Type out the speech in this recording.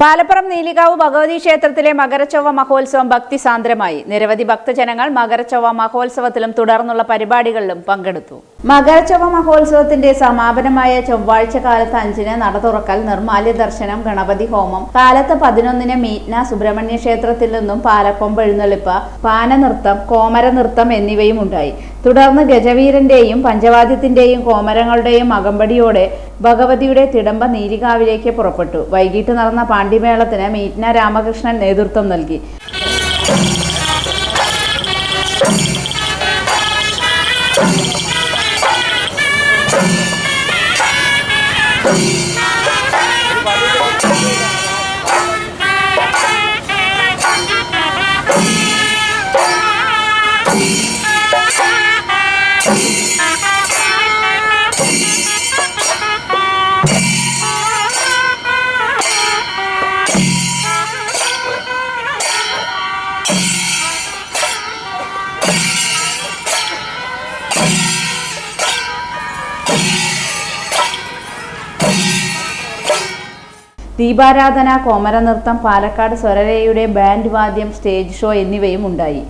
Palappuram Neelikavu Bhagavathi ക്ഷേത്രത്തിലെ മകരച്ചൊവ്വ മഹോത്സവം ഭക്തിസാന്ദ്രമായി നിരവധി ഭക്തജനങ്ങൾ മകരച്ചൊവ്വ മഹോത്സവത്തിലും തുടർന്നുള്ള പരിപാടികളിലും പങ്കെടുത്തു. മകരച്ചൊവ്വ മഹോത്സവത്തിന്റെ സമാപനമായ ചൊവ്വാഴ്ച കാലത്ത് അഞ്ചിന് നട തുറക്കൽ നിർമാല്യ ദർശനം ഗണപതി ഹോമം കാലത്ത് പതിനൊന്നിന് മീറ്റ്ന സുബ്രഹ്മണ്യ ക്ഷേത്രത്തിൽ നിന്നും പാലക്കൊമ്പ് എഴുന്നള്ളിപ്പ് പാനനൃത്തം കോമര നൃത്തം എന്നിവയും ഉണ്ടായി. തുടർന്ന് ഗജവീരന്റെയും പഞ്ചവാദ്യത്തിന്റെയും കോമരങ്ങളുടെയും അകമ്പടിയോടെ ഭഗവതിയുടെ തിടമ്പ നീലികാവിലേക്ക് പുറപ്പെട്ടു. വൈകിട്ട് നടന്ന പാണ്ഡിമേളത്തിന് മീറ്റ്ന രാമകൃഷ്ണൻ നേതൃത്വം നൽകി. ദീപാരാധന കോമരനൃത്തം പാലക്കാട് സ്വരരയുടെ ബാൻഡ് വാദ്യം സ്റ്റേജ് ഷോ എന്നിവയും ഉണ്ടായി.